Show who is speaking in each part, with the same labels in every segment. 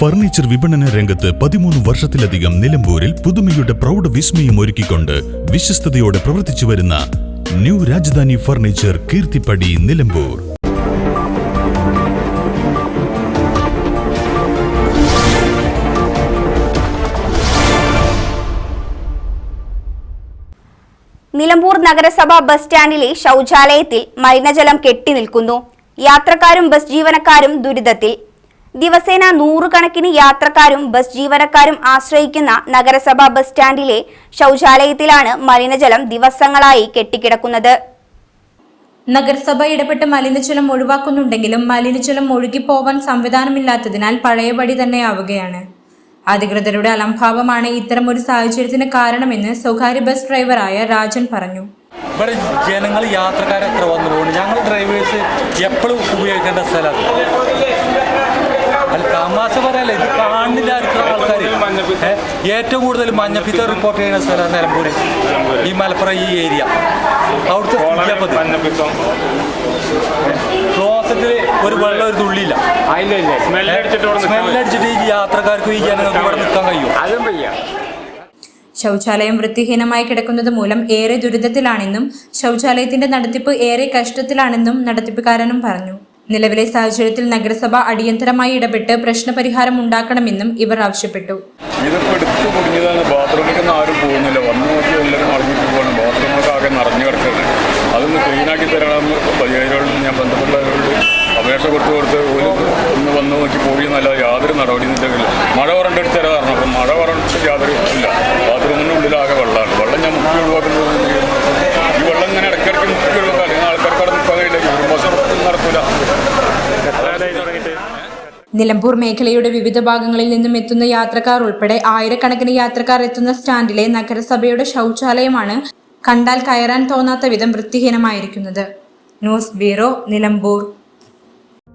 Speaker 1: Furniture വിപണന രംഗത്ത് പതിമൂന്ന് വർഷത്തിലധികം നിലമ്പൂരിൽ പുതുമയുടെ പ്രൗഢ വിസ്മയം ഒരുക്കിക്കൊണ്ട് വിശ്വസ്തയോടെ പ്രവർത്തിച്ചു വരുന്ന ന്യൂ രാജധാനി ഫർണിച്ചർ കീർത്തിപ്പടി നിലമ്പൂർ.
Speaker 2: നിലമ്പൂർ നഗരസഭ ബസ് സ്റ്റാൻഡിലെ ശൗചാലയത്തിൽ മലിനജലം കെട്ടി നിൽക്കുന്നു. യാത്രക്കാരും ബസ് ജീവനക്കാരും ദുരിതത്തിൽ ദിവസേന നൂറുകണക്കിന് യാത്രക്കാരും ബസ് ജീവനക്കാരും ആശ്രയിക്കുന്ന നഗരസഭാ ബസ് സ്റ്റാൻഡിലെ ശൗചാലയത്തിലാണ് മലിനജലം ദിവസങ്ങളായി കെട്ടിക്കിടക്കുന്നത്.
Speaker 3: നഗരസഭ ഇടപെട്ട് മലിനജലം ഒഴിവാക്കുന്നുണ്ടെങ്കിലും മലിനജലം ഒഴുകിപ്പോവാൻ സംവിധാനമില്ലാത്തതിനാൽ പഴയപടി തന്നെയാവുകയാണ്. അധികൃതരുടെ അലംഭാവമാണ് ഇത്തരമൊരു സാഹചര്യത്തിന് കാരണമെന്ന് സ്വകാര്യ ബസ് ഡ്രൈവറായ രാജൻ പറഞ്ഞു.
Speaker 4: ഇവിടെ ജനങ്ങൾ യാത്രക്കാരെ എത്ര വന്നു പോകുന്നു ഞങ്ങൾ ഡ്രൈവേഴ്സ് എപ്പോഴും ഉപയോഗിക്കേണ്ട സ്ഥലം തമാശ പറയല്ല ഇത് കാണില്ല ആൾക്കാർ ഏറ്റവും കൂടുതൽ മഞ്ഞപ്പിത്ത റിപ്പോർട്ട് ചെയ്യുന്ന സ്ഥലമാണ് നിലമ്പൂര്. ഈ മലപ്പുറം ഈ ഏരിയ അവിടുത്തെ ക്ലോസറ്റിൽ ഒരു വെള്ളം ഒരു തുള്ളിയില്ല.
Speaker 5: സ്മെല്ലടിച്ചിട്ട്
Speaker 4: ഈ യാത്രക്കാർക്ക് ഈ ജനങ്ങൾക്ക് ഇവിടെ നിൽക്കാൻ കഴിയും?
Speaker 3: ശൗചാലയം വൃത്തിഹീനമായി കിടക്കുന്നത് മൂലം ഏറെ ദുരിതത്തിലാണെന്നും ശൗചാലയത്തിന്റെ നടത്തിപ്പ് ഏറെ കഷ്ടത്തിലാണെന്നും നടത്തിപ്പുകാരനും പറഞ്ഞു. നിലവിലെ സാഹചര്യത്തിൽ നഗരസഭ അടിയന്തരമായി ഇടപെട്ട് പ്രശ്നപരിഹാരം ഉണ്ടാക്കണമെന്നും ഇവർ ആവശ്യപ്പെട്ടു.
Speaker 6: ബാത്റൂമിലേക്കൊന്നും ആരും പോകുന്നില്ല. ബാത്റൂമൊക്കെ ആകെ നിറഞ്ഞു ഞാൻ ബന്ധപ്പെട്ടവരോട് അപേക്ഷ കൊടുത്തു കൊടുത്ത് ഒന്ന് വന്നു നോക്കി പോയി എന്നല്ല യാതൊരു നടപടിയും
Speaker 3: നിലമ്പൂർ മേഖലയുടെ വിവിധ ഭാഗങ്ങളിൽ നിന്നും എത്തുന്ന യാത്രക്കാർ ഉൾപ്പെടെ ആയിരക്കണക്കിന് യാത്രക്കാർ എത്തുന്ന സ്റ്റാൻഡിലെ നഗരസഭയുടെ ശൗചാലയമാണ് കണ്ടാൽ കയറാൻ തോന്നാത്ത വിധം വൃത്തിഹീനമായിരിക്കുന്നത്. News bureau Nilambur.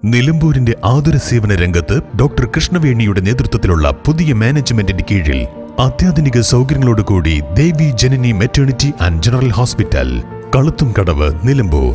Speaker 1: നിലമ്പൂരിന്റെ ആതുര സേവന രംഗത്ത് ഡോക്ടർ കൃഷ്ണവേണിയുടെ നേതൃത്വത്തിലുള്ള പുതിയ മാനേജ്മെന്റിന്റെ കീഴിൽ അത്യാധുനിക സൗകര്യങ്ങളോടുകൂടി Devi Janani maternity and general hospital കളുത്തും കടവ് നിലമ്പൂർ.